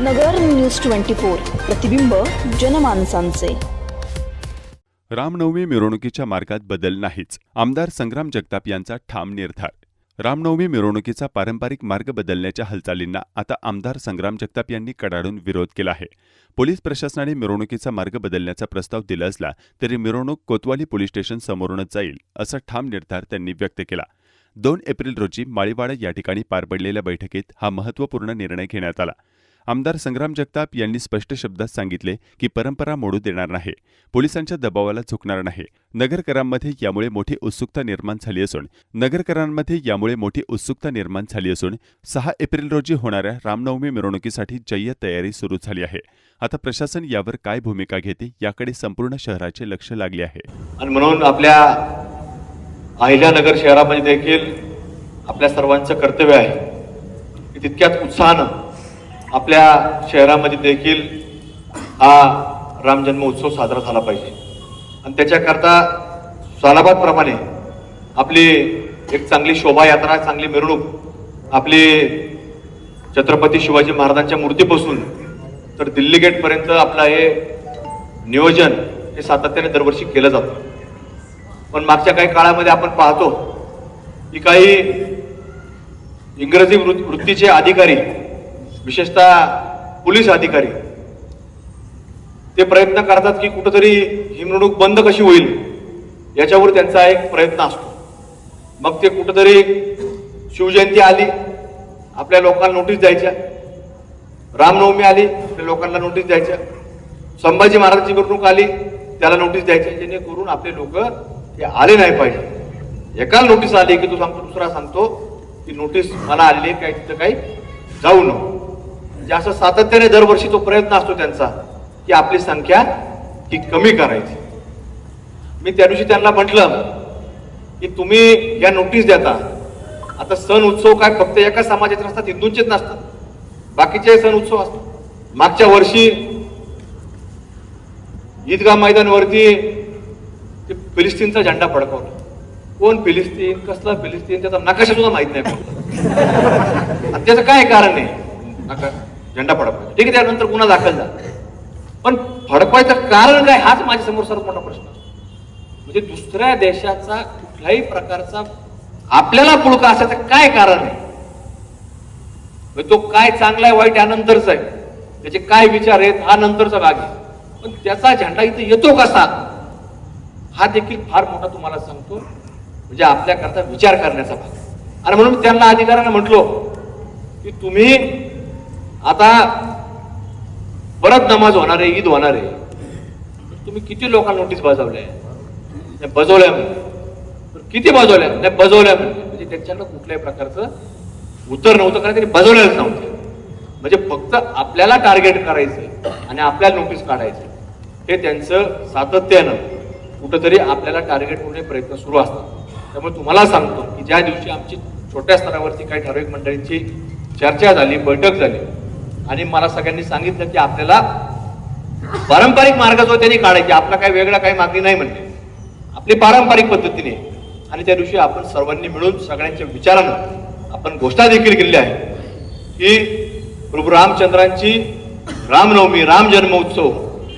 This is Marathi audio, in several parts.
नगर न्यूज ट्वेंटी फोर प्रतिबिंब जनमानसांचे. रामनवमी मिरवणुकीच्या मार्गात बदल नाहीच आमदार संग्राम जगताप यांचा ठाम निर्धार. रामनवमी मिरवणुकीचा पारंपरिक मार्ग बदलण्याच्या हालचालींना आता आमदार संग्राम जगताप यांनी कडाडून विरोध केला आहे. पोलीस प्रशासनाने मिरवणुकीचा मार्ग बदलण्याचा प्रस्ताव दिला असला तरी मिरवणूक कोतवाली पोलीस स्टेशन समोरूनच जाईल असा ठाम निर्धार त्यांनी व्यक्त केला. दोन एप्रिल रोजी माळीवाडा या ठिकाणी पार पडलेल्या बैठकीत हा महत्त्वपूर्ण निर्णय घेण्यात आला. आमदार संग्राम जगताप यांनी स्पष्ट शब्दात सांगितले की परंपरा मोडू देणार नाही पोलिसांच्या दबावाला झुकणार नाही. नगरकरांमध्ये यामुळे मोठी उत्सुकता निर्माण झाली असून नगरकरांमध्ये यामुळे मोठी उत्सुकता निर्माण झाली असून सहा एप्रिल रोजी होणाऱ्या रामनवमी मिरवणुकीसाठी जय्य तयारी सुरू झाली आहे. आता प्रशासन यावर काय भूमिका घेते याकडे संपूर्ण शहराचे लक्ष लागले आहे. आणि म्हणून आपल्या अहिल्यानगर शहरामध्ये देखील आपल्या सर्वांचं कर्तव्य आहे की तितक्याच उत्साहानं आपल्या शहरामध्ये देखील हा राम उत्सव साजरा झाला पाहिजे. आणि त्याच्याकरता सालाबादप्रमाणे आपली एक चांगली शोभायात्रा चांगली मिरवणूक आपली छत्रपती शिवाजी महाराजांच्या मूर्तीपासून तर दिल्ली गेटपर्यंत आपलं हे नियोजन हे सातत्याने दरवर्षी केलं जातं. पण मागच्या काही काळामध्ये आपण पाहतो की काही इंग्रजी वृत्त- वृत्तीचे अधिकारी विशेषतः पोलीस अधिकारी ते प्रयत्न करतात की कुठंतरी ही मिरवणूक बंद कशी होईल याच्यावर त्यांचा एक प्रयत्न असतो. मग ते कुठंतरी शिवजयंती आली आपल्या लोकांना नोटीस द्यायच्या. रामनवमी आली आपल्या लोकांना नोटीस द्यायच्या. संभाजी महाराजांची मिरवणूक आली त्याला नोटीस द्यायची जेणेकरून आपले लोक ते आले नाही पाहिजे. एका नोटीस आली की तू सांगतो दुसरा सांगतो की नोटीस मला आली काही तिथं काही जाऊ नको. म्हणजे असं सातत्याने दरवर्षी तो प्रयत्न असतो त्यांचा की आपली संख्या ही कमी करायची. मी त्या दिवशी त्यांना म्हटलं की तुम्ही या नोटीस देता. आता सण उत्सव काय फक्त एका समाजाचे नसतात हिंदूंचेच नसतात. बाकीचे सण उत्सव असतात. मागच्या वर्षी ईदगाह मैदानवरती ते फिलिस्तीनचा झेंडा फडकवला. कोण फिलिस्तीन? कसला फिलिस्तीन? त्याचा नकाशा सुद्धा माहीत नाही आणि त्याचं काय कारण आहे? नका झेंडा फडकवायचा. ठीक आहे त्यानंतर गुन्हा दाखल झाला. पण फडकवायचं कारण काय? हाच माझ्यासमोर सर्वात मोठा प्रश्न म्हणजे दुसऱ्या देशाचा कुठल्याही प्रकारचा आपल्याला पुळका असायचं काय कारण आहे? म्हणजे तो काय चांगला आहे वाईट यानंतरच आहे. त्याचे काय विचार आहेत हा नंतरचा भाग आहे. पण त्याचा झेंडा इथे येतो कसा हा देखील फार मोठा तुम्हाला सांगतो. म्हणजे आपल्याकरता विचार करण्याचा भाग आणि म्हणून त्यांना अधिकाऱ्यांना म्हटलो की तुम्ही आता परत नमाज होणार आहे ईद होणार आहे. तुम्ही किती लोकांना नोटीस बजावल्या? नाही बजवल्या म्हणजे. तर किती बजवल्या? नाही बजवल्या म्हणजे म्हणजे कुठल्याही प्रकारचं उत्तर नव्हतं कारण त्यांनी बजवलेलंच नव्हतं. म्हणजे फक्त आपल्याला टार्गेट करायचं आणि आपल्याला नोटीस काढायचं हे त्यांचं सातत्यानं कुठंतरी आपल्याला टार्गेट होणे प्रयत्न सुरू असतात. त्यामुळे तुम्हाला सांगतो की ज्या दिवशी आमची छोट्या स्तरावरती काही ठराविक मंडळींची चर्चा झाली बैठक झाली आणि मला सगळ्यांनी सांगितलं की आपल्याला पारंपरिक मार्ग जो त्यांनी काढायची. आपला काही वेगळा काही मागणी नाही म्हणते. आपली पारंपरिक पद्धतीने. आणि त्या दिवशी आपण सर्वांनी मिळून सगळ्यांच्या विचारानं आपण घोषणा देखील केलेली आहे की प्रभू रामचंद्रांची रामनवमी राम जन्मोत्सव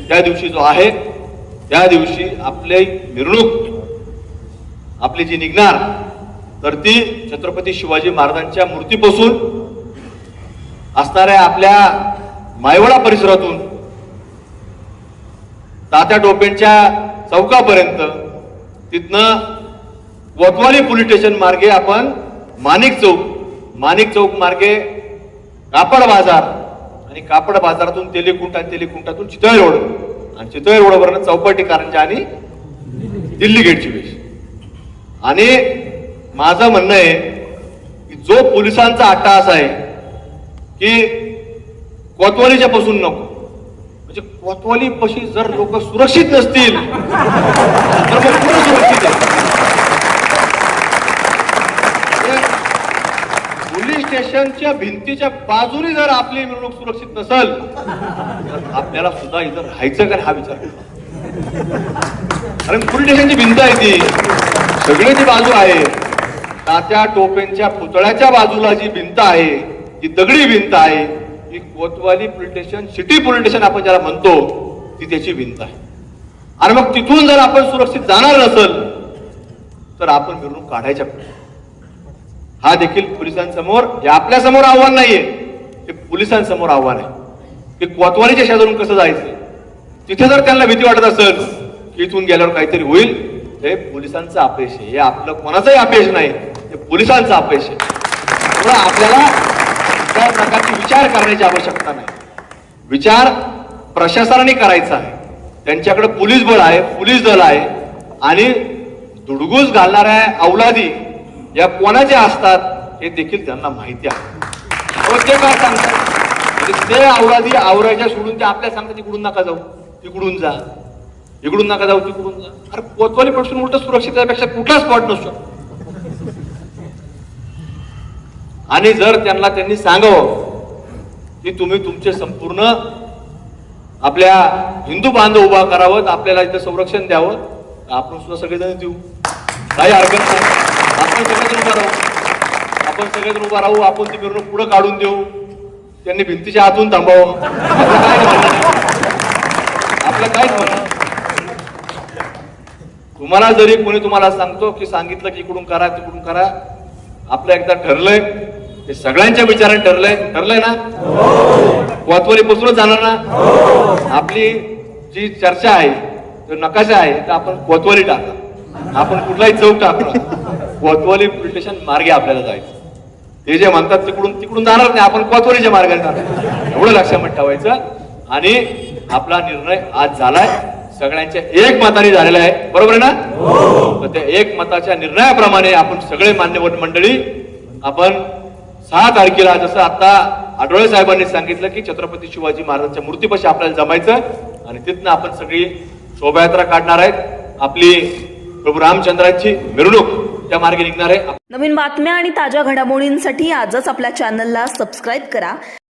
त्या दिवशी जो आहे त्या दिवशी आपली मिरवणूक आपली जी निघणार तर ती छत्रपती शिवाजी महाराजांच्या मूर्तीपासून असणाऱ्या आपल्या मायवडा परिसरातून तात्या टोपेंच्या चौकापर्यंत तिथनं वतवाली पोलीस स्टेशन मार्गे आपण माणिक चौक माणिक चौक मार्गे कापड बाजार आणि कापड बाजारातून तेलिकुंट आणि तेलिकुंटातून चितळे रोड आणि चितळे रोडवरनं चौपाटी कारंजा आणि दिल्ली गेटची वेश. आणि माझं म्हणणं आहे की जो पोलिसांचा अट्टाहास आहे की कोतवालीच्या पासून नको. म्हणजे कोतवाली पशी जर लोक सुरक्षित नसतील तर मग पूर्ण सुरक्षित आहे? पोलीस स्टेशनच्या भिंतीच्या बाजूने जर आपली मिरवणूक सुरक्षित नसेल तर आपल्याला सुद्धा इथं राहायचं का हा विचार कारण पोलीस स्टेशनची भिंत आहे ती. सगळी जी बाजू आहे. तात्या टोपेंच्या पुतळ्याच्या बाजूला जी भिंत आहे जी दगडी भिंत आहे ही Kotwali police station city police station आपण ज्याला म्हणतो ती त्याची भिंत आहे. आणि मग तिथून जर आपण सुरक्षित जाणार नसल तर आपण मिरवणूक काढायच्या हा देखील पोलिसांसमोर हे आपल्यासमोर आव्हान नाहीये हे पोलिसांसमोर आव्हान आहे. की कोतवालीच्या शेजारून कसं जायचं? तिथे जर त्यांना भीती वाटत असेल की इथून गेल्यावर काहीतरी होईल हे पोलिसांचं अपयश आहे. हे आपलं कोणाचंही अपयश नाही हे पोलिसांचं अपयश आहे. आपल्याला त्या प्रकारची विचार करण्याची आवश्यकता नाही. विचार प्रशासनाने करायचा आहे. त्यांच्याकडे पोलीस बळ आहे पोलीस दल आहे आणि दुडगूस घालणाऱ्या अवलादी या कोणाच्या असतात हे देखील त्यांना माहिती आहे. हो, ते काय सांगतात? म्हणजे ते अवलादी आवरायच्या सोडून ते आपल्या सांगतात इकडून नका जाऊ तिकडून जा इकडून नका जाऊ तिकडून जा. अरे कोतवाली पडसून उलट सुरक्षिततेपेक्षा कुठला स्पॉट नसतो? आणि जर त्यांना त्यांनी सांगावं की तुम्ही तुमचे संपूर्ण आपल्या हिंदू बांधव उभा करावं आपल्याला इथं संरक्षण द्यावं आपण सुद्धा सगळेजण देऊ. काही हरकत नाही. आपण सगळेजण उभा राहू. आपण सगळेजण उभा राहू आपण ती मिरवणूक पुढे काढून देऊ. त्यांनी भिंतीच्या आतून थांबावं. आपलं काय आपलं काहीच म्हणणं तुम्हाला जरी कोणी तुम्हाला सांगतो की सांगितलं की इकडून करा तिकडून करा आपलं एकदा ठरलंय. ते सगळ्यांच्या विचाराने ठरलंय. ठरलंय ना? कोतवाली पासूनच जाणार ना? आपली जी चर्चा आहे तो नकाशा आहे तर आपण कोतवाली टाका. आपण कुठलाही चौक टाकणार कोतवाली स्टेशन मार्गे आपल्याला जायचं. ते जे म्हणतात तिकडून तिकडून जाणार नाही आपण कोतवालीच्या मार्गाने जाणार. एवढं लक्षात ठेवायचं. आणि आपला निर्णय आज झालाय. सगळ्यांच्या एक मताने झालेला आहे. बरोबर आहे ना? तर त्या एक मताच्या निर्णयाप्रमाणे आपण सगळे मान्यवर मंडळी आपण सहा तारखेला जसं आता आठवळे साहेबांनी सांगितलं की छत्रपती शिवाजी महाराजांच्या मूर्तीपाशी आपल्याला जमायचं आणि तिथनं आपण सगळी शोभायात्रा काढणार आहेत. आपली प्रभू रामचंद्रांची मिरवणूक त्या मार्गे निघणार आहे. नवीन बातम्या आणि ताज्या घडामोडींसाठी आजच आपल्या चॅनलला सबस्क्राईब करा.